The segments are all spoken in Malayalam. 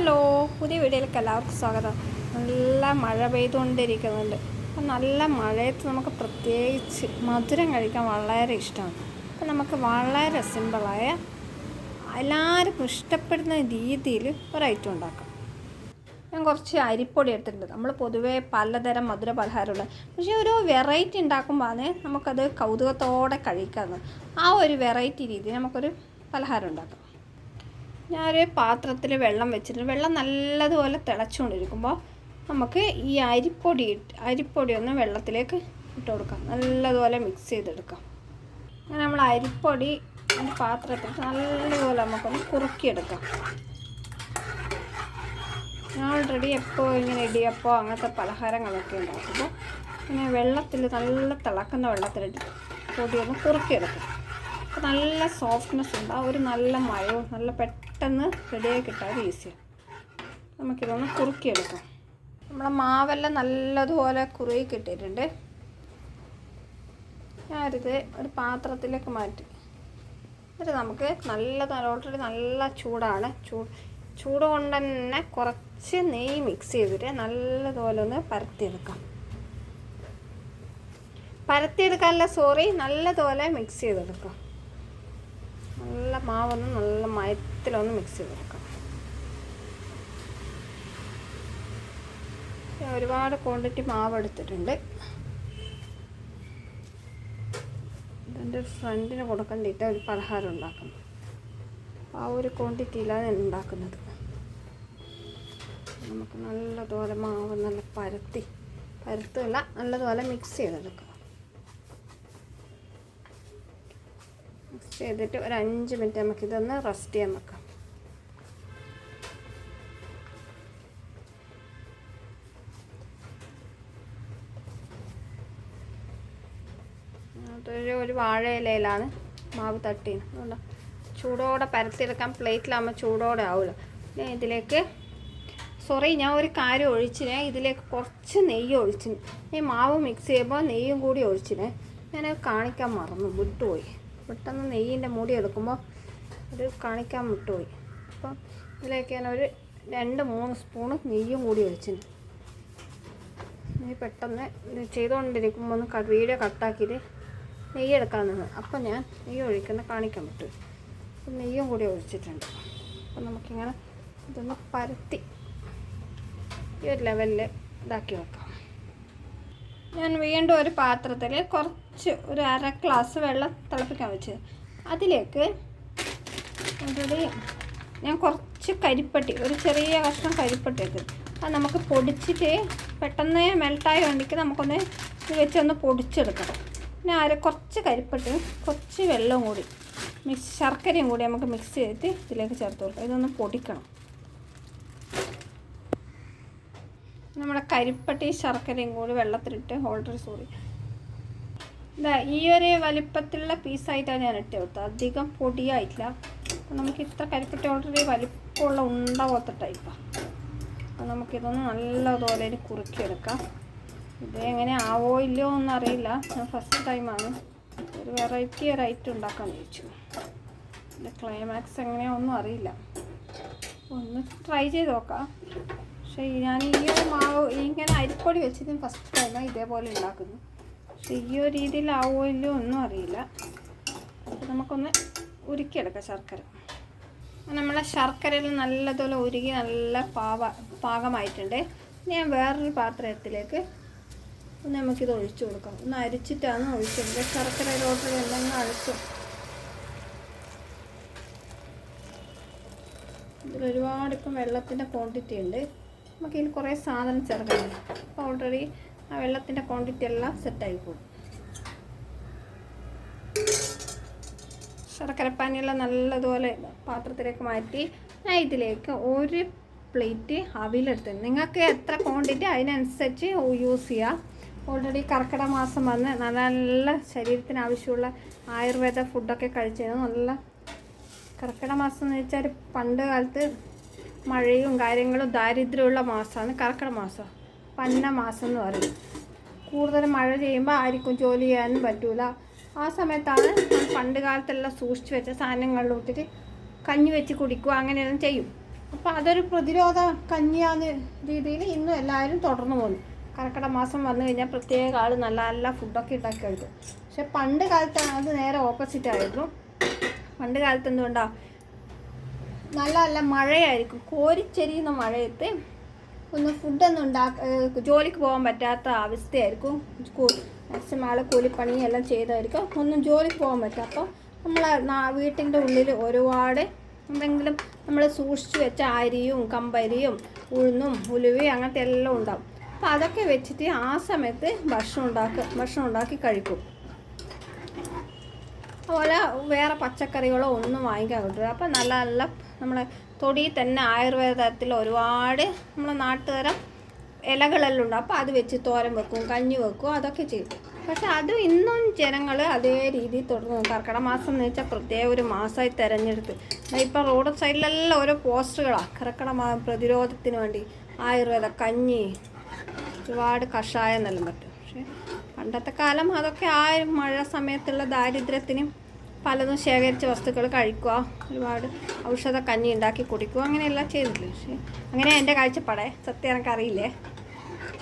ഹലോ പുതിയ വീഡിയോയിലേക്ക് എല്ലാവർക്കും സ്വാഗതം. നല്ല മഴ പെയ്തുകൊണ്ടിരിക്കുന്നുണ്ട്. അപ്പം നല്ല മഴയത്ത് നമുക്ക് പ്രത്യേകിച്ച് മധുരം കഴിക്കാൻ വളരെ ഇഷ്ടമാണ്. അപ്പം നമുക്ക് വളരെ സിമ്പിളായ എല്ലാവർക്കും ഇഷ്ടപ്പെടുന്ന രീതിയിൽ ഒരു ഐറ്റം ഉണ്ടാക്കാം. ഞാൻ കുറച്ച് അരിപ്പൊടി എടുത്തിട്ടുണ്ട്. നമ്മൾ പൊതുവേ പലതരം മധുര പലഹാരമുണ്ട് പക്ഷേ ഒരു വെറൈറ്റി ഉണ്ടാക്കുമ്പോൾ നമുക്കത് കൗതുകത്തോടെ കഴിക്കാമെന്ന് ആ ഒരു വെറൈറ്റി രീതി നമുക്കൊരു പലഹാരം ഉണ്ടാക്കാം. ഞാനൊരു പാത്രത്തിൽ വെള്ളം വെച്ചിട്ട് വെള്ളം നല്ലതുപോലെ തിളച്ചുകൊണ്ടിരിക്കുമ്പോൾ നമുക്ക് ഈ അരിപ്പൊടി അരിപ്പൊടി ഒന്ന് വെള്ളത്തിലേക്ക് ഇട്ട് കൊടുക്കാം. നല്ലതുപോലെ മിക്സ് ചെയ്തെടുക്കാം. അങ്ങനെ നമ്മൾ അരിപ്പൊടി പാത്രത്തിൽ നല്ലതുപോലെ നമുക്കൊന്ന് കുറുക്കിയെടുക്കാം. ഞാൻ ഓൾറെഡി എപ്പോൾ ഇങ്ങനെ ഇടിയപ്പോൾ അങ്ങനത്തെ പലഹാരങ്ങളൊക്കെ ഉണ്ടാക്കുമ്പോൾ ഇങ്ങനെ വെള്ളത്തിൽ നല്ല തിളക്കുന്ന വെള്ളത്തിലിട്ട് പൊടി ഒന്ന് കുറുക്കിയെടുക്കും. അപ്പോൾ നല്ല സോഫ്റ്റ്നെസ് ഉണ്ട്. ആ ഒരു നല്ല മയവും നല്ല പെട്ടെന്ന് റെഡിയായി കിട്ടാൻ ഈസിയാണ് നമുക്കിതൊന്ന് കുറുക്കിയെടുക്കാം. നമ്മളെ മാവെല്ലാം നല്ലതുപോലെ കുറുകി കിട്ടിയിട്ടുണ്ട്. ഞാനിത് ഒരു പാത്രത്തിലേക്ക് മാറ്റി. എന്നിട്ട് നമുക്ക് നല്ല ഓൾറെഡി നല്ല ചൂടാണ്. ചൂട് ചൂട് കൊണ്ട് തന്നെ കുറച്ച് നെയ്യ് മിക്സ് ചെയ്തിട്ട് നല്ലതുപോലെ ഒന്ന് പരത്തിയെടുക്കാം. പരത്തിയെടുക്കാനല്ല സോറി നല്ലതുപോലെ മിക്സ് ചെയ്തെടുക്കാം. നല്ല മാവൊന്ന് നല്ല മയത്തിലൊന്ന് മിക്സ് ചെയ്ത് കൊടുക്കാം. ഒരുപാട് ക്വാണ്ടിറ്റി മാവ് എടുത്തിട്ടുണ്ട്. ഒരു ഫ്രണ്ടിന് കൊടുക്കേണ്ടിയിട്ട് ഒരു പലഹാരം ഉണ്ടാക്കുന്നു ആ ഒരു ക്വാണ്ടിറ്റിയിലാണ് ഞാൻ ഉണ്ടാക്കുന്നത്. നമുക്ക് നല്ലതുപോലെ മാവ് നല്ല പരത്തി പരത്തല്ല നല്ലതുപോലെ മിക്സ് ചെയ്തെടുക്കുക മിക്സ് ചെയ്തിട്ട് ഒരു അഞ്ച് മിനിറ്റ് നമുക്കിതൊന്ന് റെസ്റ്റ് ചെയ്യാൻ വെക്കാം. അതൊരു ഒരു വാഴയിലയിലാണ് മാവ് തട്ടി അതുകൊണ്ട് ചൂടോടെ പരത്തിയെടുക്കാൻ പ്ലേറ്റിലാകുമ്പോൾ ചൂടോടെ ആവില്ല പിന്നെ ഇതിലേക്ക് സോറി ഞാൻ ഒരു കാര്യം ഒഴിച്ചിന്. ഇതിലേക്ക് കുറച്ച് നെയ്യ് ഒഴിച്ചിന്. ഈ മാവ് മിക്സ് ചെയ്യുമ്പോൾ നെയ്യും കൂടി ഒഴിച്ചിന്. ഞാൻ കാണിക്കാൻ മറന്നു വിട്ടുപോയി. പെട്ടെന്ന് നെയ്യിന്റെ മൂടി എടുക്കുമ്പോൾ ഒരു കാണിക്കാൻ വിട്ടുപോയി. അപ്പം ഇതിലേക്ക് ഞാൻ ഒരു രണ്ട് മൂന്ന് സ്പൂണ് നെയ്യും കൂടി ഒഴിച്ചിന് നെയ്യ് പെട്ടെന്ന് ഇത് ചെയ്തുകൊണ്ടിരിക്കുമ്പോൾ ഒന്ന് വീഡിയോ കട്ടാക്കിയിട്ട് നെയ്യ് എടുക്കാൻ നിന്ന്. അപ്പം ഞാൻ നെയ്യ് ഒഴിക്കുന്ന കാണിക്കാൻ പറ്റും അപ്പം നെയ്യും കൂടി ഒഴിച്ചിട്ടുണ്ട്. അപ്പം നമുക്കിങ്ങനെ ഇതൊന്ന് പരത്തി ഈ ഒരു ലെവലിൽ ഇതാക്കി വെക്കാം ഞാൻ വീണ്ടും ഒരു പാത്രത്തിൽ കുറച്ച് ഒരു അര ഗ്ലാസ് വെള്ളം തിളപ്പിക്കാൻ വെച്ചത്. അതിലേക്ക് ഓൾറെഡി ഞാൻ കുറച്ച് കരിപ്പട്ടി ഒരു ചെറിയ കഷ്ണം കരിപ്പട്ടി എടുത്ത്. അത് നമുക്ക് പൊടിച്ചിട്ട് പെട്ടെന്ന് മെൽട്ടായ വേണ്ടിക്ക് നമുക്കൊന്ന് വെച്ചൊന്ന് പൊടിച്ചെടുക്കണം. പിന്നെ അര കുറച്ച് കരിപ്പട്ടി കുറച്ച് വെള്ളവും കൂടി മിക്സ് ശർക്കരയും കൂടി നമുക്ക് മിക്സ് ചെയ്തിട്ട് ഇതിലേക്ക് ചേർത്ത് കൊടുക്കാം. ഇതൊന്ന് പൊടിക്കണം. നമ്മുടെ കരിപ്പട്ടി ശർക്കരയും കൂടി വെള്ളത്തിലിട്ട് ഹോൾഡർ സോറി ഇതാ ഈ ഒരു വലിപ്പത്തിലുള്ള പീസായിട്ടാണ് ഞാൻ ഇട്ട് കൊടുത്തത്. അധികം പൊടിയായിട്ടില്ല. നമുക്ക് ഇത്ര കരിപ്പട്ടി ഓൾറെഡി വലിപ്പമുള്ള ഉണ്ട പോലത്തെ ടൈപ്പാണ് അപ്പം നമുക്കിതൊന്ന് നല്ലതുപോലെ കുറുക്കിയെടുക്കാം. ഇത് എങ്ങനെ ആവോ ഇല്ലയോ എന്ന് അറിയില്ല. ഞാൻ ഫസ്റ്റ് ടൈമാണ് ഒരു വെറൈറ്റി ഒരു ഐറ്റം ഉണ്ടാക്കാൻ ചോദിച്ചു ക്ലൈമാക്സ് എങ്ങനെയാ ഒന്നും അറിയില്ല. ഒന്ന് ട്രൈ ചെയ്ത് നോക്കാം. പക്ഷേ ഞാൻ ഈ ഒരു മാവ് ഇങ്ങനെ അരിപ്പൊടി വെച്ചിട്ട് ഫസ്റ്റ് ടൈമാണ് ഇതേപോലെ ഉണ്ടാക്കുന്നു. പക്ഷേ ഈ ഒരു രീതിയിലാവോ ഇല്ലയോ ഒന്നും അറിയില്ല. നമുക്കൊന്ന് ഉരുക്കിയെടുക്കാം ശർക്കര. നമ്മളെ ശർക്കരയിൽ നല്ലതുപോലെ ഉരുകി നല്ല പാവ പാകമായിട്ടുണ്ട്. ഞാൻ വേറൊരു പാത്രത്തിലേക്ക് നമുക്കിത് ഒഴിച്ചു കൊടുക്കാം. ഒന്ന് അരിച്ചിട്ടാണ് ഒഴിച്ചത് ലോട്ടറി എല്ലാം അഴിച്ചു. ഇതിൽ ഒരുപാട് ഇപ്പം വെള്ളത്തിന്റെ ക്വാണ്ടിറ്റി ഉണ്ട്. നമുക്ക് ഇതിൽ കുറേ സാധനം ചേർക്കണം. അപ്പോൾ ഓൾറെഡി ആ വെള്ളത്തിന്റെ ക്വാണ്ടിറ്റി എല്ലാം സെറ്റായി പോകും. ശർക്കരപ്പാനിയെല്ലാം നല്ലതുപോലെ പാത്രത്തിലേക്ക് മാറ്റി ഞാൻ ഇതിലേക്ക് ഒരു പ്ലേറ്റ് അവിലെടുത്ത് നിങ്ങൾക്ക് എത്ര ക്വാണ്ടിറ്റി അതിനനുസരിച്ച് യൂസ് ചെയ്യാം. ഓൾറെഡി കർക്കിടക മാസം വന്ന് നല്ല നല്ല ശരീരത്തിന് ആവശ്യമുള്ള ആയുർവേദ ഫുഡൊക്കെ കഴിച്ചിരുന്നു നല്ല കർക്കിടക മാസം എന്ന് വെച്ചാൽ പണ്ട് കാലത്ത് മഴയും കാര്യങ്ങളും ദാരിദ്ര്യമുള്ള മാസമാണ് കർക്കിടക മാസം. പന്ന മാസം എന്ന് പറയും. കൂടുതൽ മഴ ചെയ്യുമ്പോൾ ആർക്കും ജോലി ചെയ്യാനും പറ്റൂല. ആ സമയത്താണ് പണ്ട് കാലത്തെല്ലാം സൂക്ഷിച്ച് വെച്ച സാധനങ്ങളിലോട്ടിട്ട് കഞ്ഞി വെച്ച് കുടിക്കുക അങ്ങനെയെല്ലാം ചെയ്യും. അപ്പോൾ അതൊരു പ്രതിരോധ കഞ്ഞിയാന്ന് രീതിയിൽ ഇന്നും എല്ലാവരും തുടർന്നു പോകുന്നു. കർക്കിടക മാസം വന്നു കഴിഞ്ഞാൽ പ്രത്യേക ആൾ നല്ല നല്ല ഫുഡൊക്കെ ഉണ്ടാക്കി കഴിക്കും പക്ഷെ പണ്ട് കാലത്താണ് അത് നേരെ ഓപ്പോസിറ്റ് ആയിരുന്നു. പണ്ട് കാലത്ത് എന്തുകൊണ്ടാ നല്ല നല്ല മഴയായിരിക്കും. കോരിച്ചെരിയുന്ന മഴയത്ത് ഒന്ന് ഫുഡൊന്നും ഉണ്ടാക്ക ജോലിക്ക് പോകാൻ പറ്റാത്ത അവസ്ഥയായിരിക്കും. മാക്സിമം ആൾ കൂലിപ്പണിയെല്ലാം ചെയ്തായിരിക്കും. ഒന്നും ജോലിക്ക് പോകാൻ പറ്റും അപ്പോൾ നമ്മൾ വീട്ടിന്റെ ഉള്ളിൽ ഒരുപാട് എന്തെങ്കിലും നമ്മൾ സൂക്ഷിച്ച് വെച്ച അരിയും കമ്പരിയും ഉഴുന്നും ഉലുവയും അങ്ങനത്തെ എല്ലാം ഉണ്ടാവും. അപ്പോൾ അതൊക്കെ വെച്ചിട്ട് ആ സമയത്ത് ഭക്ഷണം ഉണ്ടാക്കുക ഭക്ഷണം ഉണ്ടാക്കി കഴിക്കും. അതുപോലെ വേറെ പച്ചക്കറികളോ ഒന്നും വാങ്ങിക്കാൻ കിട്ടില്ല അപ്പം നല്ല നല്ല നമ്മളെ തൊടിയിൽ തന്നെ ആയുർവേദത്തിൽ ഒരുപാട് നമ്മളെ നാട്ടുതരം ഇലകളെല്ലാം ഉണ്ട്. അപ്പോൾ അത് വെച്ച് തോരൻ വെക്കും കഞ്ഞി വെക്കും അതൊക്കെ ചെയ്തു പക്ഷെ അത് ഇന്നും ജനങ്ങൾ അതേ രീതിയിൽ തുടർന്നു കർക്കിടക മാസം എന്ന് വെച്ചാൽ പ്രത്യേക ഒരു മാസമായി തിരഞ്ഞെടുത്ത്. ഇപ്പം റോഡ് സൈഡിലെല്ലാം ഓരോ പോസ്റ്ററുകളാണ് കർക്കിടക മാ പ്രതിരോധത്തിന് വേണ്ടി ആയുർവേദ കഞ്ഞി ഒരുപാട് കഷായം എന്നെല്ലാം പറ്റും. പക്ഷേ പണ്ടത്തെ കാലം അതൊക്കെ ആ മഴ സമയത്തുള്ള ദാരിദ്ര്യത്തിനും പലതും ശേഖരിച്ച വസ്തുക്കൾ കഴിക്കുക ഒരുപാട് ഔഷധ കഞ്ഞി ഉണ്ടാക്കി കുടിക്കുക അങ്ങനെയെല്ലാം ചെയ്തിട്ടില്ല പക്ഷേ അങ്ങനെ എന്റെ കാഴ്ചപ്പാടേ സത്യം എനിക്കറിയില്ലേ?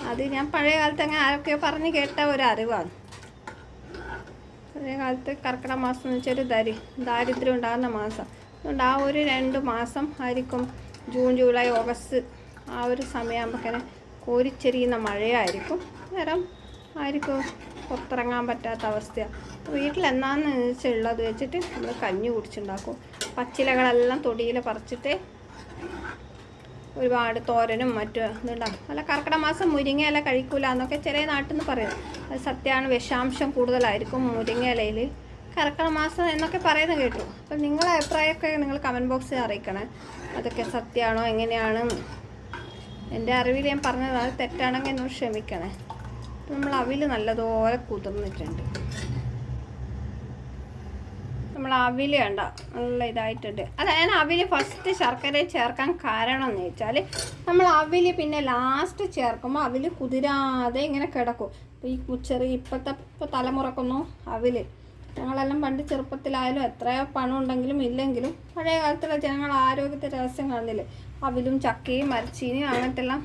അത് ഞാൻ പഴയ കാലത്ത് അങ്ങനെ ആരൊക്കെയോ പറഞ്ഞ് കേട്ട ഒരു അറിവാണ്. പഴയ കാലത്ത് കർക്കിടക മാസം എന്ന് വെച്ചാൽ ഒരു ദരി ദാരിദ്ര്യം ഉണ്ടാകുന്ന മാസം. അതുകൊണ്ട് ആ ഒരു രണ്ട് മാസം ആയിരിക്കും ജൂൺ ജൂലൈ ഓഗസ്റ്റ് ആ ഒരു സമയമാകുമ്പോൾ കോരിച്ചെരിയുന്ന മഴയായിരിക്കും. നേരം ആയിരിക്കും പുറത്തിറങ്ങാൻ പറ്റാത്ത അവസ്ഥയാണ് വീട്ടിൽ എന്നാന്ന് വെച്ചുള്ളത് വെച്ചിട്ട് നമ്മൾ കഞ്ഞി കുടിച്ചുണ്ടാക്കും. പച്ചിലകളെല്ലാം തൊടിയിൽ പറിച്ചിട്ട് ഒരുപാട് തോരനും മറ്റും ഇതുണ്ടാകും അല്ല കർക്കിടക മാസം മുരിങ്ങയില കഴിക്കൂല എന്നൊക്കെ ചെറിയ നാട്ടിൽ നിന്ന് പറയും. അത് സത്യമാണ് വിഷാംശം കൂടുതലായിരിക്കും മുരിങ്ങയിലയിൽ കർക്കിടക മാസം എന്നൊക്കെ പറയുന്നത് കേട്ടു. അപ്പം നിങ്ങളെ അഭിപ്രായമൊക്കെ നിങ്ങൾ കമന്റ് ബോക്സിൽ അറിയിക്കണേ. അതൊക്കെ സത്യമാണോ എങ്ങനെയാണ്? എന്റെ അറിവിൽ ഞാൻ പറഞ്ഞത് അത് തെറ്റാണെങ്കിൽ എന്നോട് ക്ഷമിക്കണേ. നമ്മൾ അവിൽ നല്ലതുപോലെ കുതിർന്നിട്ടുണ്ട്. നമ്മൾ അവിൽ കണ്ട നല്ല ഇതായിട്ടുണ്ട്. അതായത് അവിൽ ഫസ്റ്റ് ശർക്കര ചേർക്കാൻ കാരണം എന്ന് വെച്ചാൽ നമ്മൾ അവിൽ പിന്നെ ലാസ്റ്റ് ചേർക്കുമ്പോൾ അവിൽ കുതിരാതെ ഇങ്ങനെ കിടക്കും. ഈ ചെറിയ ഇപ്പോഴത്തെ ഇപ്പോൾ തലമുറക്കുന്നു അവിൽ. ഞങ്ങളെല്ലാം പണ്ട് ചെറുപ്പത്തിലായാലും എത്രയോ പണം ഉണ്ടെങ്കിലും ഇല്ലെങ്കിലും പഴയ കാലത്തുള്ള ജനങ്ങൾ ആരോഗ്യത്തെ രഹസ്യം കാണുന്നില്ലേ. അവിലും ചക്കയും മരച്ചീനിയും അങ്ങനത്തെ എല്ലാം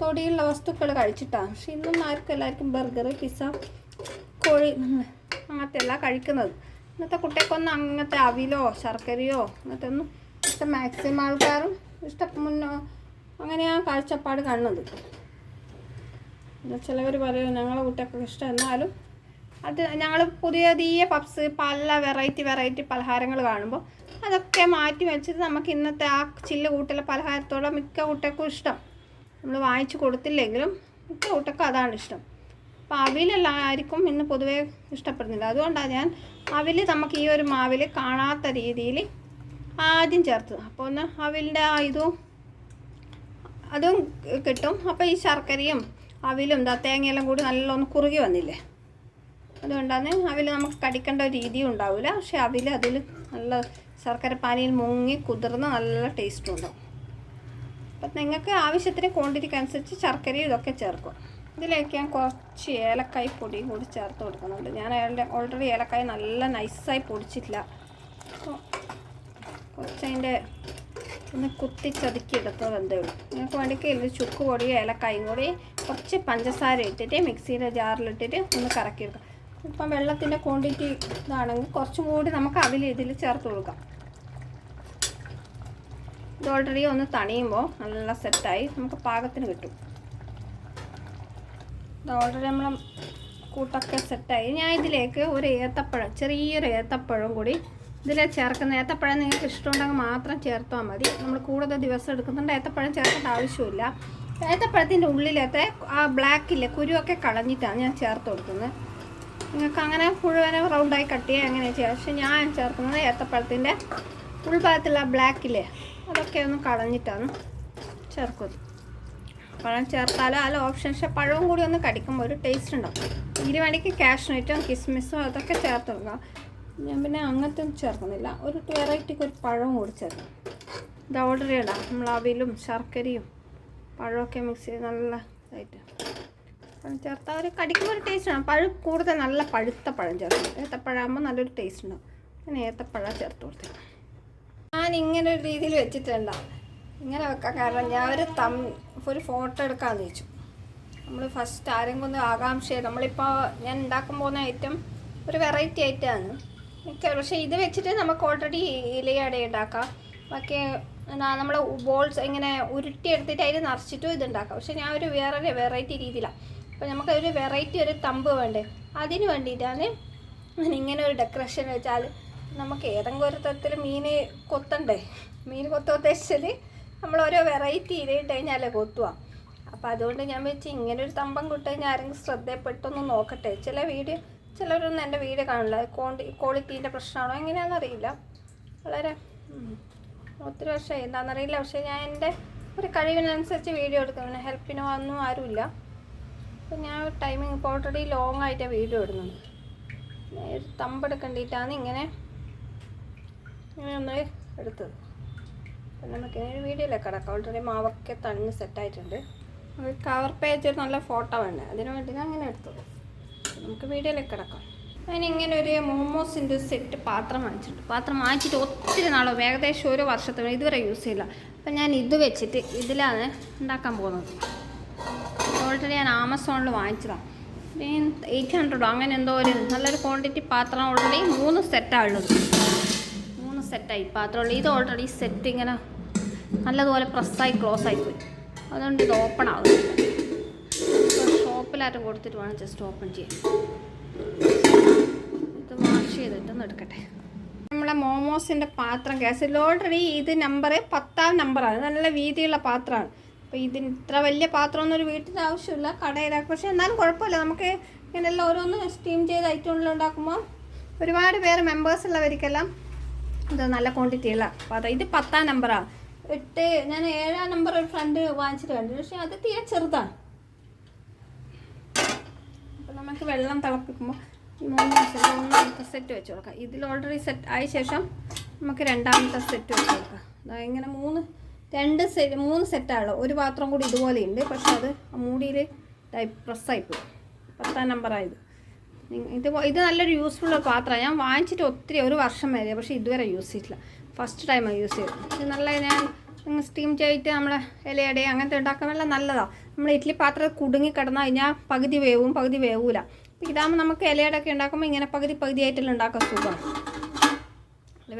തൊടിയുള്ള വസ്തുക്കൾ കഴിച്ചിട്ടാണ്. പക്ഷെ ഇന്നും ആർക്കും എല്ലാവർക്കും ബർഗർ പിസ്സ കോഴി അങ്ങനത്തെ എല്ലാം കഴിക്കുന്നത്. ഇന്നത്തെ കുട്ടികൾക്കൊന്നും അങ്ങനത്തെ അവിലോ ശർക്കരയോ അങ്ങനത്തെ ഒന്നും ഇഷ്ടം മാക്സിമം ആൾക്കാരും ഇഷ്ടം മുന്നോ അങ്ങനെയാണ് കാഴ്ചപ്പാട് കാണുന്നത്. ചിലവർ പറയും ഞങ്ങളെ കുട്ടികൾക്ക് ഇഷ്ടം. എന്നാലും അത് ഞങ്ങൾ പുതിയ പുതിയ പപ്സ് പല വെറൈറ്റി വെറൈറ്റി പലഹാരങ്ങൾ കാണുമ്പോൾ അതൊക്കെ മാറ്റി വെച്ചിട്ട് നമുക്ക് ഇന്നത്തെ ആ ചില്ല് കൂട്ടിലെ പലഹാരത്തോടെ മിക്ക കുട്ടികൾക്കും ഇഷ്ടം. നമ്മൾ വായിച്ചു കൊടുത്തില്ലെങ്കിലും മിക്ക കുട്ടികൾക്കും അതാണ് ഇഷ്ടം. അപ്പോൾ അവിലെല്ലാവർക്കും ഇന്ന് പൊതുവേ ഇഷ്ടപ്പെടുന്നില്ല. അതുകൊണ്ടാണ് ഞാൻ അവിൽ നമുക്ക് ഈ ഒരു മാവിൽ കാണാത്ത രീതിയിൽ ആദ്യം ചേർത്തത്. അപ്പോൾ ഒന്ന് അവിലിന്റെ ആ ഇതും അതും കിട്ടും. അപ്പോൾ ഈ ശർക്കരയും അവിലും എന്താ തേങ്ങയെല്ലാം കൂടി നല്ലോണം കുറുകി വന്നില്ലേ? അതുകൊണ്ടാണ് അവിൽ നമുക്ക് കടിക്കേണ്ട ഒരു രീതിയും ഉണ്ടാവില്ല പക്ഷേ അവിൽ അതിൽ നല്ല ശർക്കര പാനിയിൽ മുങ്ങി കുതിർന്ന് നല്ല ടേസ്റ്റും ഉണ്ടാവും. അപ്പം നിങ്ങൾക്ക് ആവശ്യത്തിന് ക്വാണ്ടിറ്റിക്ക് അനുസരിച്ച് ശർക്കരയും ഇതൊക്കെ ചേർക്കും. ഇതിലേക്ക് ഞാൻ കുറച്ച് ഏലക്കായ് പൊടി കൂടി ചേർത്ത് കൊടുക്കുന്നുണ്ട്. ഞാൻ ഓൾറെഡി ഏലക്കായ് നല്ല നൈസായി പൊടിച്ചിട്ടില്ല. അപ്പോൾ കുറച്ച് അതിന്റെ ഒന്ന് കുത്തി ചതുക്കി എടുത്തത് എന്തേ ഉള്ളൂ. നിങ്ങൾക്ക് വേണ്ടിക്ക് ഇതിൽ ചുക്ക് പൊടി ഏലക്കായും കൂടി കുറച്ച് പഞ്ചസാര ഇട്ടിട്ട് മിക്സിയുടെ ജാറിലിട്ടിട്ട് ഒന്ന് കറക്കിയെടുക്കാം. ഇപ്പം വെള്ളത്തിന്റെ ക്വാണ്ടിറ്റി ഇതാണെങ്കിൽ കുറച്ചും കൂടി നമുക്ക് അവിൽ ഇതിൽ ചേർത്ത് കൊടുക്കാം. ഇത് ഓൾറെഡി ഒന്ന് തണിയുമ്പോൾ നല്ല സെറ്റായി നമുക്ക് പാകത്തിന് കിട്ടും. ഇത് ഓൾറെഡി നമ്മൾ കൂട്ടൊക്കെ സെറ്റായി. ഞാൻ ഇതിലേക്ക് ഒരു ഏത്തപ്പഴം ചെറിയൊരു ഏത്തപ്പഴം കൂടി ഇതിൽ ചേർക്കുന്ന ഏത്തപ്പഴം നിങ്ങൾക്ക് ഇഷ്ടമുണ്ടെങ്കിൽ മാത്രം ചേർത്താൽ മതി. നമ്മൾ കൂടുതൽ ദിവസം എടുക്കുന്നുണ്ട്. ഏത്തപ്പഴം ചേർക്കേണ്ട ആവശ്യമില്ല. ഏത്തപ്പഴത്തിന്റെ ഉള്ളിലത്തെ ആ ബ്ലാക്കില്ലേ കുരുവൊക്കെ കളഞ്ഞിട്ടാണ് ഞാൻ ചേർത്ത് കൊടുക്കുന്നത്. നിങ്ങൾക്ക് അങ്ങനെ മുഴുവനെ റൗണ്ടായി കട്ട് ചെയ്യുക അങ്ങനെ ചെയ്യാം. പക്ഷെ ഞാൻ ചേർക്കുന്നത് ഏത്തപ്പഴത്തിന്റെ ഉൾഭാഗത്തുള്ള ബ്ലാക്കില്ലേ അതൊക്കെ ഒന്ന് കളഞ്ഞിട്ടാണ് ചേർക്കുന്നത്. പഴം ചേർത്താൽ അല്ല ഓപ്ഷൻ പക്ഷേ പഴവും കൂടി ഒന്ന് കടിക്കുമ്പോൾ ഒരു ടേസ്റ്റ് ഉണ്ടാവും. ഇതിന് വേണ്ടിക്ക് കാഷ്നറ്റും കിസ്മിസും അതൊക്കെ ചേർത്ത് വെക്കാം ഞാൻ പിന്നെ അങ്ങനത്തെ ഒന്നും ചേർക്കുന്നില്ല. ഒരു വെറൈറ്റിക്ക് ഒരു പഴവും കൂടി ചേർക്കും ഇത് ഓർഡർ ചെയ്യണം നമ്മൾ അവിലും ശർക്കരയും പഴമൊക്കെ മിക്സ് ചെയ്ത് നല്ല ഇതായിട്ട് പഴം ചേർത്താൽ ഒരു കടിക്കുമ്പോൾ ഒരു ടേസ്റ്റ് ഉണ്ടാവും. പഴം കൂടുതൽ നല്ല പഴുത്ത പഴം ചേർക്കും ഏത്തപ്പഴമാകുമ്പോൾ നല്ലൊരു ടേസ്റ്റ് ഉണ്ടാവും. ഞാൻ ഏത്തപ്പഴം ചേർത്ത് കൊടുത്തത് ഞാൻ ഇങ്ങനെ ഒരു രീതിയിൽ വെച്ചിട്ടുണ്ടാവും. ഇങ്ങനെ വെക്കാൻ കാരണം ഞാൻ ഒരു തം ഒരു ഫോട്ടോ എടുക്കാമെന്ന് ചോദിച്ചു. നമ്മൾ ഫസ്റ്റ് ആരെങ്കിലും ഒന്ന് ആകാംക്ഷ നമ്മളിപ്പോൾ ഞാൻ ഉണ്ടാക്കാൻ പോകുന്ന ഐറ്റം ഒരു വെറൈറ്റി ഐറ്റമാണ് മിക്ക പക്ഷേ ഇത് വെച്ചിട്ട് നമുക്ക് ഓൾറെഡി ഇലയട ഉണ്ടാക്കാം. ബാക്കി നമ്മൾ ബോൾസ് ഇങ്ങനെ ഉരുട്ടി എടുത്തിട്ട് അതിൽ നിറച്ചിട്ടും ഇത് ഉണ്ടാക്കാം. പക്ഷേ ഞാൻ ഒരു വേറെ വെറൈറ്റി രീതിയിലാണ് അപ്പോൾ നമുക്ക് ഒരു വെറൈറ്റി ഒരു തമ്പ് വേണ്ടേ? അതിന് വേണ്ടിയിട്ടാണ് ഞാൻ ഇങ്ങനെ ഒരു ഡെക്കറേഷൻ വെച്ചാൽ നമുക്ക് ഏതെങ്കിലും ഒരു തരത്തിൽ മീൻ കൊത്തണ്ടേ? മീൻ കൊത്ത ഉദ്ദേശിച്ചാൽ നമ്മൾ ഓരോ വെറൈറ്റി ഇരയിട്ട് കഴിഞ്ഞാലേ കൊത്തുക അപ്പോൾ അതുകൊണ്ട് ഞാൻ വെച്ച് ഇങ്ങനെ ഒരു തമ്പം കിട്ടുകഴിഞ്ഞാൽ ആരെങ്കിലും ശ്രദ്ധപ്പെട്ടൊന്ന് നോക്കട്ടെ. ചില വീഡിയോ ചിലരൊന്നും എന്റെ വീഡിയോ കാണില്ല ക്വാണ്ടി ക്വാളിറ്റീന്റെ പ്രശ്നമാണോ എങ്ങനെയാണെന്ന് അറിയില്ല. വളരെ ഒത്തിരി വർഷം എന്താണെന്നറിയില്ല. പക്ഷേ ഞാൻ എന്റെ ഒരു കഴിവിനനുസരിച്ച് വീഡിയോ എടുക്കും. പിന്നെ ഹെൽപ്പിനോ ഒന്നും ആരുമില്ല. അപ്പം ഞാൻ ടൈമിങ് ഇപ്പോൾ ഓൾറെഡി ലോങ് ആയിട്ടാണ് വീഡിയോ ഇടുന്നത്. ഞാൻ ഒരു തമ്പെടുക്കേണ്ടിയിട്ടാണ് ഇങ്ങനെ ഇങ്ങനെ നന്നായി എടുത്തത് അപ്പം നമുക്ക് ഇങ്ങനെ വീഡിയോയിലേക്ക് കിടക്കാം ഓൾറെഡി മാവൊക്കെ തണിഞ്ഞ് സെറ്റായിട്ടുണ്ട് ഒരു കവർ പേജ് നല്ല ഫോട്ടോ വേണ്ടേ? അതിന് വേണ്ടി ഞാൻ അങ്ങനെ എടുത്തത്. നമുക്ക് വീഡിയോയിലേക്ക് കിടക്കാം. അതിനിങ്ങനെ ഒരു മോമോസിന്റെ സെറ്റ് പാത്രം വാങ്ങിച്ചിട്ടുണ്ട്. പാത്രം വാങ്ങിച്ചിട്ട് ഒത്തിരി നാളോ ഏകദേശം ഒരു വർഷത്തിന് ഇതുവരെ യൂസ് ചെയ്യില്ല അപ്പം ഞാൻ ഇത് വെച്ചിട്ട് ഇതിലാണ് ഉണ്ടാക്കാൻ പോകുന്നത്. ഓൾറെഡി ഞാൻ ആമസോണിൽ വാങ്ങിച്ചതാണ് എയ്റ്റ് ഹൺഡ്രഡോ അങ്ങനെ എന്തോ ഒരു നല്ലൊരു ക്വാണ്ടിറ്റി പാത്രം ഓൾറെഡി മൂന്ന് സെറ്റാണ് ഉള്ളത്. മൂന്ന് സെറ്റായി പാത്രമുള്ളത് ഇത് ഓൾറെഡി സെറ്റ് ഇങ്ങനെ നല്ലതുപോലെ പ്രസ്സായി ക്ലോസ് ആയി പോയി. അതുകൊണ്ട് ഇത് ഓപ്പൺ ആവുന്നില്ല. ഷോപ്പിലാറ്റം കൊടുത്തിട്ട് വേണം ജസ്റ്റ് ഓപ്പൺ ചെയ്യാൻ. ഇത് വാഷ് ചെയ്തിട്ടൊന്ന് എടുക്കട്ടെ. നമ്മളെ മോമോസിന്റെ പാത്രം ഗ്യാസിൽ ഓൾറെഡി ഇത് നമ്പർ പത്താം നമ്പറാണ് നല്ല വീതിയുള്ള പാത്രമാണ്. അപ്പോൾ ഇതിന് ഇത്ര വലിയ പാത്രമൊന്നും ഒരു വീട്ടിൽ ആവശ്യമില്ല. കടയിലാക്കും പക്ഷേ എന്നാലും കുഴപ്പമില്ല. നമുക്ക് ഇങ്ങനെയെല്ലാം ഓരോന്ന് സ്റ്റീം ചെയ്ത് ഐറ്റങ്ങളിൽ ഉണ്ടാക്കുമ്പോൾ ഒരുപാട് പേര് മെമ്പേഴ്സ് ഉള്ളവർക്കെല്ലാം ഇത് നല്ല ക്വാണ്ടിറ്റി ഉള്ള പാത്രം ഇത് പത്താം നമ്പറാണ് എട്ട് ഞാൻ ഏഴാം നമ്പർ ഒരു ഫ്രണ്ട് വാങ്ങിച്ചിട്ട് കണ്ടു. പക്ഷേ അത് തീരെ ചെറുതാണ്. അപ്പോൾ നമുക്ക് വെള്ളം തിളപ്പിക്കുമ്പോൾ മൂന്നാമത്തെ സെറ്റ് വെച്ച് കൊടുക്കാം. ഇതിൽ ഓൾറെഡി സെറ്റ് ആയ ശേഷം നമുക്ക് രണ്ടാമത്തെ സെറ്റ് വെച്ച് കൊടുക്കാം. അതായത് ഇങ്ങനെ മൂന്ന് രണ്ട് സെറ്റ് മൂന്ന് സെറ്റാണല്ലോ ഒരു പാത്രം കൂടി ഇതുപോലെയുണ്ട് പക്ഷെ അത് മൂടിയിൽ പ്രസ്സായിപ്പോയി പത്താം നമ്പറായത് ഇത് ഇത് നല്ലൊരു യൂസ്ഫുൾ പാത്രമാണ്. ഞാൻ വാങ്ങിച്ചിട്ട് ഒത്തിരി ഒരു വർഷം വരെ പക്ഷേ ഇതുവരെ യൂസ് ചെയ്തിട്ടില്ല. ഫസ്റ്റ് ടൈമാണ് യൂസ് ചെയ്തത്. ഇത് നല്ല ഞാൻ സ്റ്റീം ചെയ്തിട്ട് നമ്മളെ ഇലയട അങ്ങനത്തെ ഉണ്ടാക്കാൻ നല്ല നല്ലതാണ് നമ്മൾ ഇഡ്ഡലി പാത്രം കുടുങ്ങി കിടന്നു കഴിഞ്ഞാൽ പകുതി വേവും പകുതി വേവൂല. അപ്പോൾ ഇതാകുമ്പോൾ നമുക്ക് ഇലയടൊക്കെ ഉണ്ടാക്കുമ്പോൾ ഇങ്ങനെ പകുതി പകുതി ആയിട്ടെല്ലാം ഉണ്ടാക്കാൻ സുഖമാണ്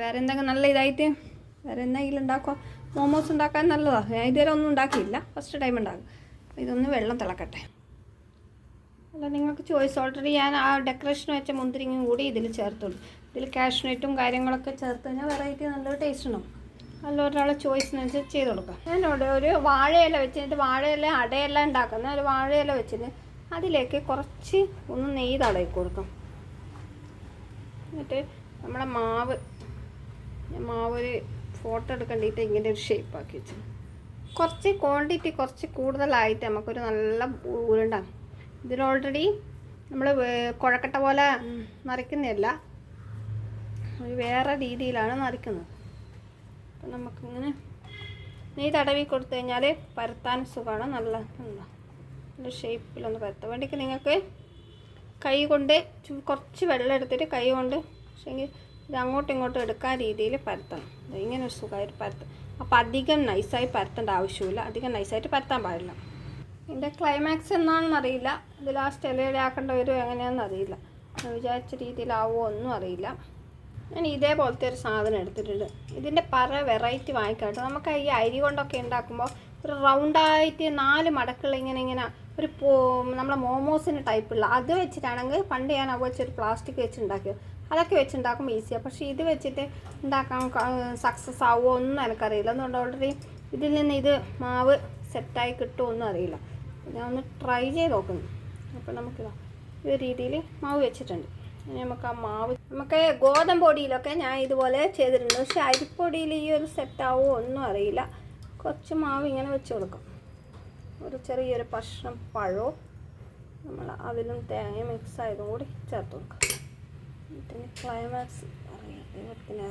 വേറെ എന്തെങ്കിലും നല്ല ഇതായിട്ട് വേറെ എന്തെങ്കിലും ഉണ്ടാക്കുക മോമോസ് ഉണ്ടാക്കാൻ നല്ലതാണ് ഞാൻ ഇതുവരെ ഒന്നും ഉണ്ടാക്കിയില്ല ഫസ്റ്റ് ടൈം ഉണ്ടാക്കും. ഇതൊന്ന് വെള്ളം തിളക്കട്ടെ. അല്ല നിങ്ങൾക്ക് ചോയ്സ് ഓൾറെഡി ഞാൻ ആ ഡെക്കറേഷൻ വെച്ച മുന്തിരിങ്ങയും കൂടി ഇതിൽ ചേർത്തുള്ളൂ. ഇതിൽ കാഷ്നട്ടും കാര്യങ്ങളൊക്കെ ചേർത്ത് കഴിഞ്ഞാൽ വെറൈറ്റി നല്ലൊരു ടേസ്റ്റ് ഉണ്ടാവും. അല്ല ഒരാളെ ചോയ്സിനനുസരിച്ച് ചെയ്ത് കൊടുക്കാം. ഞാനിവിടെ ഒരു വാഴയില വെച്ചിട്ട് വാഴയില അടയില ഉണ്ടാക്കുന്ന ഒരു വാഴയില വെച്ചിട്ട് അതിലേക്ക് കുറച്ച് ഒന്ന് നെയ്യ് തടവി കൊടുക്കും. എന്നിട്ട് നമ്മുടെ മാവ് മാവ് ഒരു ഫോട്ടോ എടുക്കേണ്ടിയിട്ട് ഇങ്ങനെ ഒരു ഷേപ്പ് ആക്കി വെച്ചു. കുറച്ച് ക്വാണ്ടിറ്റി കുറച്ച് കൂടുതലായിട്ട് നമുക്കൊരു നല്ല ഉരുണ്ടാകും ഇതിൽ ഓൾറെഡി നമ്മൾ കുഴക്കട്ട പോലെ ഒരു വേറെ രീതിയിലാണ് നരയ്ക്കുന്നത്. അപ്പം നമുക്കിങ്ങനെ നെയ് തടവി കൊടുത്തു കഴിഞ്ഞാൽ പരത്താൻ സുഖമാണ് നല്ല നല്ല ഷേപ്പിലൊന്ന് പരത്താൻ വേണ്ടിക്ക് നിങ്ങൾക്ക് കൈ കൊണ്ട് കുറച്ച് വെള്ളം എടുത്തിട്ട് കൈ കൊണ്ട് പക്ഷേങ്കിൽ ഇത് അങ്ങോട്ടും ഇങ്ങോട്ടും എടുക്കാൻ രീതിയിൽ പരത്തണം. ഇങ്ങനെ ഒരു സുഖമായിട്ട് പരത്തും അപ്പോൾ അധികം നൈസായി പരത്തേണ്ട ആവശ്യമില്ല. അധികം നൈസായിട്ട് പരത്താൻ പാടില്ല. ഇതിന്റെ ക്ലൈമാക്സ് എന്നാണെന്ന് അറിയില്ല. ഇത് ലാസ്റ്റ് ഇലയിലാക്കേണ്ട വരും എങ്ങനെയാണെന്ന് അറിയില്ല. വിചാരിച്ച രീതിയിലാവുമോ ഒന്നും അറിയില്ല. ഞാൻ ഇതേപോലത്തെ ഒരു സാധനം എടുത്തിട്ടുണ്ട്. ഇതിന്റെ പല വെറൈറ്റി വാങ്ങിക്കാട്ടോ നമുക്ക് ഈ അരി കൊണ്ടൊക്കെ ഉണ്ടാക്കുമ്പോൾ ഒരു റൗണ്ടായിട്ട് നാല് മടക്കുള്ള ഇങ്ങനെ ഇങ്ങനെ ഒരു നമ്മളെ മോമോസിന് ടൈപ്പുള്ള അത് വെച്ചിട്ടാണെങ്കിൽ പണ്ട് ഞാൻ അത് വെച്ചൊരു പ്ലാസ്റ്റിക് വെച്ച് ഉണ്ടാക്കിയത്. അതൊക്കെ വെച്ചുണ്ടാക്കുമ്പോൾ ഈസിയാണ് പക്ഷേ ഇത് വെച്ചിട്ട് ഉണ്ടാക്കാൻ സക്സസ് ആവുമോ ഒന്നും എനിക്കറിയില്ല. അതുകൊണ്ട് ഓൾറെഡി ഇതിൽ നിന്ന് ഇത് മാവ് സെറ്റായി കിട്ടുമോ ഒന്നും അറിയില്ല. ഞാൻ ഒന്ന് ട്രൈ ചെയ്ത് നോക്കുന്നു. അപ്പോൾ നമുക്കിതാ ഈ രീതിയിൽ മാവ് വെച്ചിട്ടുണ്ട്. ഇനി നമുക്ക് ആ മാവ് നമുക്ക് ഗോതമ്പ് പൊടിയിലൊക്കെ ഞാൻ ഇതുപോലെ ചെയ്തിട്ടുണ്ട്. പക്ഷെ അരിപ്പൊടിയിൽ ഈ ഒരു സെറ്റാവോ ഒന്നും അറിയില്ല. കുറച്ച് മാവ് ഇങ്ങനെ വെച്ച് കൊടുക്കും. ഒരു ചെറിയൊരു ഭക്ഷണം പഴവും നമ്മൾ അതിലും തേങ്ങയും മിക്സ് ആയതും കൂടി ചേർത്ത് കൊടുക്കാം. ക്ലൈമാക്സ് അറിയാം. ദൈവത്തിന്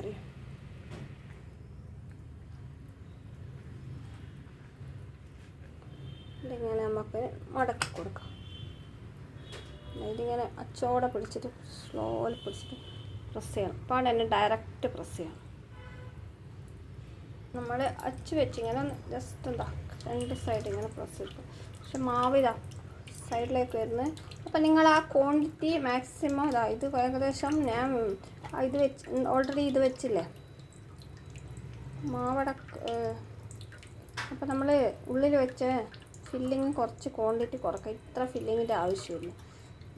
ഇതിങ്ങനെ നമുക്ക് മടക്കി കൊടുക്കാം. ഇതിങ്ങനെ അച്ചോടെ പിടിച്ചിട്ട് സ്ലോയിൽ പിടിച്ചിട്ട് പ്രസ് ചെയ്യണം. പാടെ തന്നെ ഡയറക്റ്റ് പ്രസ് ചെയ്യണം. നമ്മൾ അച്ച് വെച്ച് ഇങ്ങനെ ജസ്റ്റ് എന്താ രണ്ട് സൈഡ് ഇങ്ങനെ പ്രസ് ചെയ്യും പക്ഷെ മാവ് ഇതാ സൈഡിലേക്ക് വരുന്നത്. അപ്പം നിങ്ങൾ ആ ക്വാണ്ടിറ്റി മാക്സിമം ഇതാ ഇത് ഏകദേശം ഞാൻ ഇത് വെച്ച് ഓൾറെഡി ഇത് വെച്ചില്ലേ? മാവട അപ്പം നമ്മൾ ഉള്ളിൽ വെച്ച് ഫില്ലിങ് കുറച്ച് ക്വാണ്ടിറ്റി കുറക്കുക ഇത്ര ഫില്ലിങ്ങിന്റെ ആവശ്യമില്ല.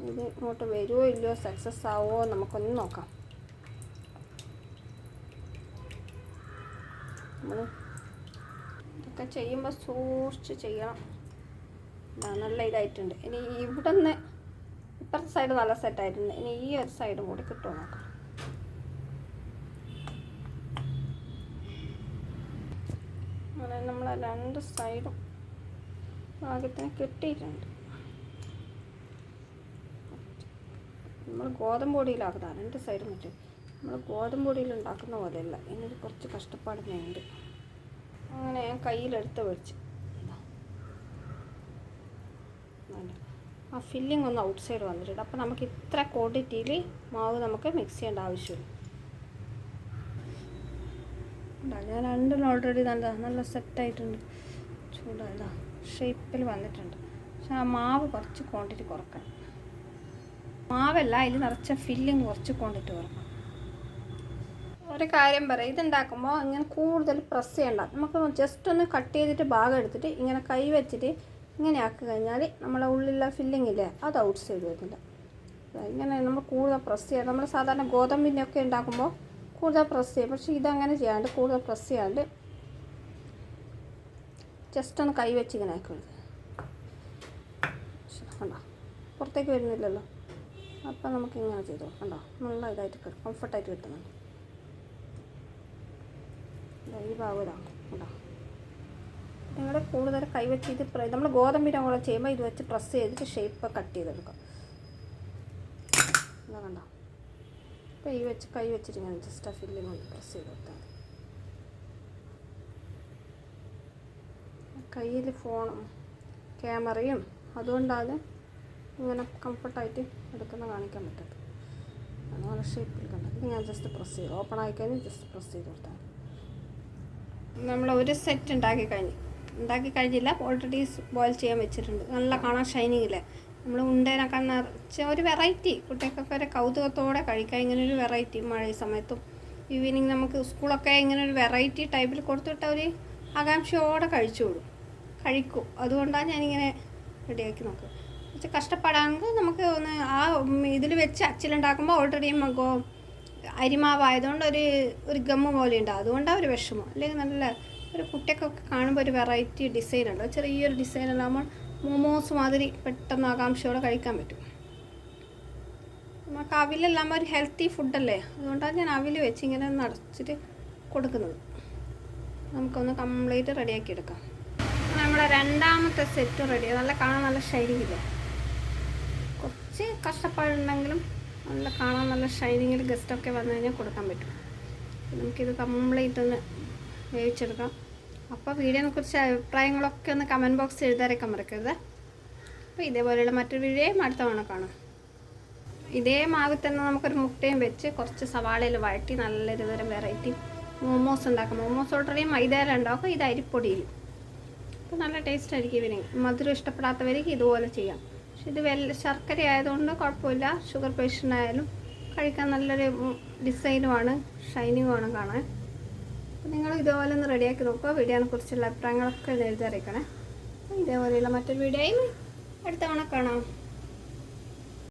ഇത് ഇങ്ങോട്ട് വരുമോ ഇല്ലയോ സക്സസ് ആവുമോ നമുക്കൊന്ന് നോക്കാം. നമ്മൾ ഇതൊക്കെ ചെയ്യുമ്പോൾ സൂക്ഷിച്ച് ചെയ്യണം. നല്ല ഇതായിട്ടുണ്ട്. ഇനി ഇവിടെ നിന്ന് ഇപ്പുറത്തെ സൈഡ് നല്ല സെറ്റായിട്ടുണ്ട് ഇനി ഈ ഒരു സൈഡും കൂടി കിട്ടുമോ നോക്കാം. അങ്ങനെ നമ്മൾ രണ്ട് സൈഡും ഭാഗത്തിന് കെട്ടിയിട്ടുണ്ട്. നമ്മൾ ഗോതമ്പ് പൊടിയിലാക്കുന്നതാണ് രണ്ട് സൈഡും മറ്റേ നമ്മൾ ഗോതമ്പ് പൊടിയിൽ ഉണ്ടാക്കുന്ന പോലെയല്ല. ഇതിനൊരു കുറച്ച് കഷ്ടപ്പാട് ഉണ്ട് അങ്ങനെ ഞാൻ കയ്യിലെടുത്ത് വെച്ച്. വേണ്ട. ആ ഫില്ലിംഗ് ഒന്ന് ഔട്ട് സൈഡ് വന്നിട്ടുണ്ട്. അപ്പോൾ നമുക്ക് ഇത്ര ക്വാണ്ടിറ്റിയിൽ മാവ് നമുക്ക് മിക്സ് ചെയ്യേണ്ട ആവശ്യമില്ല. ഞാൻ രണ്ടിനും ഓൾറെഡി നല്ല നല്ല സെറ്റായിട്ടുണ്ട് ചൂടാ ഇതാ. ഷേപ്പിൽ വന്നിട്ടുണ്ട്. പക്ഷെ ആ മാവ് കുറച്ച് ക്വാണ്ടിറ്റി കുറക്കണം. മാവല്ല അതിൽ നിറച്ച ഫില്ലിങ് കുറച്ച് ക്വാണ്ടിറ്റി കുറക്കണം. ഒരു കാര്യം പറയാം. ഇതുണ്ടാക്കുമ്പോൾ ഇങ്ങനെ കൂടുതൽ പ്രസ് ചെയ്യണ്ട. നമുക്ക് ജസ്റ്റ് ഒന്ന് കട്ട് ചെയ്തിട്ട് ഭാഗം എടുത്തിട്ട് ഇങ്ങനെ കൈ വെച്ചിട്ട് ഇങ്ങനെ ആക്കി കഴിഞ്ഞാൽ നമ്മളെ ഉള്ളിലുള്ള ഫില്ലിംഗ് ഇല്ലേ അത് ഔട്ട് സൈഡ് വരുന്നില്ല. ഇങ്ങനെ നമ്മൾ കൂടുതൽ പ്രസ് ചെയ്യാം നമ്മൾ സാധാരണ ഗോതമ്പിന്റെ ഒക്കെ ഉണ്ടാക്കുമ്പോൾ കൂടുതൽ പ്രസ് ചെയ്യും. പക്ഷേ ഇതങ്ങനെ ചെയ്യാണ്ട് കൂടുതൽ പ്രസ് ചെയ്യാണ്ട് ജസ്റ്റ് ഒന്ന് കൈ വെച്ച് ഇങ്ങനെ ആക്കുന്നത് കണ്ടോ? പുറത്തേക്ക് വരുന്നില്ലല്ലോ. അപ്പം നമുക്ക് ഇങ്ങനെ ചെയ്തോ കണ്ടോ? നല്ല ഇതായിട്ട് കംഫർട്ടായിട്ട് കിട്ടുന്നുണ്ട്. ഈ ഭാഗം കണ്ടോ? നിങ്ങളുടെ കൂടുതൽ കൈ വെച്ച് ഇത് നമ്മൾ ഗോതമ്പിന്റെ കൂടെ ചെയ്യുമ്പോൾ ഇത് വെച്ച് പ്രസ് ചെയ്തിട്ട് ഷേപ്പ് കട്ട് ചെയ്തെടുക്കാം. ഇതാ കണ്ടോ? അപ്പോൾ ഈ വെച്ച് കൈ വെച്ചിട്ട് ഇങ്ങനെ ജസ്റ്റ് ആ ഫില്ലിങ് ഒന്ന് പ്രസ് ചെയ്ത് കൊടുത്താൽ കയ്യിൽ ഫോണും ക്യാമറയും. അതുകൊണ്ടാണ് ഇങ്ങനെ കംഫർട്ടായിട്ട് എടുക്കുന്ന കാണിക്കാൻ പറ്റത്ത് അതുപോലെ ഷേപ്പിൽ കണ്ടത്. ഞാൻ ജസ്റ്റ് പ്രസ് ചെയ്തു. ഓപ്പൺ ആയി ആയിക്കഴിഞ്ഞ് ജസ്റ്റ് പ്രസ് ചെയ്ത് കൊടുത്താൽ നമ്മൾ ഒരു സെറ്റ് ഉണ്ടാക്കി കഴിഞ്ഞു. ഉണ്ടാക്കി കഴിഞ്ഞില്ല. ഓൾറെഡി ബോയിൽ ചെയ്യാൻ വെച്ചിട്ടുണ്ട്. നല്ല കാണാൻ ഷൈനിങ് ഇല്ലേ? നമ്മൾ ഉണ്ടേനൊക്കെ നിറച്ച ഒരു വെറൈറ്റി കുട്ടികൾക്കൊക്കെ ഒരു കൗതുകത്തോടെ കഴിക്കാൻ ഇങ്ങനെ ഒരു വെറൈറ്റി മഴ സമയത്തും ഈവനിങ് നമുക്ക് സ്കൂളൊക്കെ ഇങ്ങനെ ഒരു വെറൈറ്റി ടൈപ്പിൽ കൊടുത്തിട്ട് അവർ ആകാംക്ഷയോടെ കഴിച്ചോളും കഴിക്കും. അതുകൊണ്ടാണ് ഞാനിങ്ങനെ റെഡിയാക്കി നോക്കുക. പക്ഷെ കഷ്ടപ്പെടാമെങ്കിൽ നമുക്ക് ഒന്ന് ആ ഇതിൽ വെച്ച് അച്ചിലുണ്ടാക്കുമ്പോൾ ഓൾറെഡി നമുക്ക് അരിമാവായതുകൊണ്ട് ഒരു ഒരു ഗമ്മ പോലെ ഉണ്ടാവും അതുകൊണ്ടാണ് ഒരു വിഷമം. അല്ലെങ്കിൽ നല്ല ഒരു കുട്ടിയൊക്കെ കാണുമ്പോൾ ഒരു വെറൈറ്റി ഡിസൈൻ ഉണ്ട്. ചെറിയൊരു ഡിസൈൻ ഉണ്ടാകുമ്പോൾ മോമോസ് മാതിരി പെട്ടെന്ന് ആകാംക്ഷയോടെ കഴിക്കാൻ പറ്റും. നമുക്ക് അവിലെല്ലാം ഒരു ഹെൽത്തി ഫുഡല്ലേ അതുകൊണ്ടാണ് ഞാൻ അവിൽ വെച്ച് ഇങ്ങനെ നടച്ചിട്ട് കൊടുക്കുന്നത്. നമുക്കൊന്ന് കംപ്ലീറ്റ് റെഡിയാക്കി എടുക്കാം. നമ്മുടെ രണ്ടാമത്തെ സെറ്റ് റെഡി നല്ല കാണാൻ നല്ല ഷൈനിങ്ങില്ലേ കുറച്ച് കഷ്ടപ്പാടുണ്ടെങ്കിലും നല്ല കാണാൻ നല്ല ഷൈനിങ്ങിൽ ഗസ്റ്റൊക്കെ വന്നു കഴിഞ്ഞാൽ കൊടുക്കാൻ പറ്റും. നമുക്കിത് കംപ്ലീറ്റ് ഒന്ന് വേവിച്ചെടുക്കാം. അപ്പോൾ വീഡിയോനെ കുറിച്ച് അഭിപ്രായങ്ങളൊക്കെ ഒന്ന് കമന്റ് ബോക്സ് എഴുതാനൊക്കെ മറക്കരുത്. അപ്പോൾ ഇതേപോലെയുള്ള മറ്റൊരു വീഡിയോയും അടുത്ത തവണ കാണാം. ഇതേ മാവിൽ തന്നെ നമുക്കൊരു മുട്ടയും വെച്ച് കുറച്ച് സവാളയിൽ വഴറ്റി നല്ലൊരു തരം വെറൈറ്റി മോമോസ് ഉണ്ടാക്കാം. മോമോസ് ഓൾറെഡി മൈദയിലുണ്ടാക്കും ഇത് അരിപ്പൊടിയിൽ. അപ്പോൾ നല്ല ടേസ്റ്റ് ആയിരിക്കും ഇവന്. മധുരം ഇഷ്ടപ്പെടാത്തവർക്ക് ഇതുപോലെ ചെയ്യാം. പക്ഷെ ഇത് വെല്ല ശർക്കര ആയതുകൊണ്ട് കുഴപ്പമില്ല. ഷുഗർ പേഷ്യന്റ് ആയാലും കഴിക്കാൻ നല്ലൊരു ഡിസൈനുമാണ് ഷൈനിങ്ങുമാണ് കാണാൻ. അപ്പോൾ നിങ്ങൾ ഇതുപോലെ ഒന്ന് റെഡിയാക്കി നോക്കുക. വീഡിയോനെ കുറിച്ചുള്ള അഭിപ്രായങ്ങളൊക്കെ എഴുതി അറിയിക്കണേ. ഇതേപോലെയുള്ള മറ്റൊരു വീഡിയോയും അടുത്തവണ കാണാം.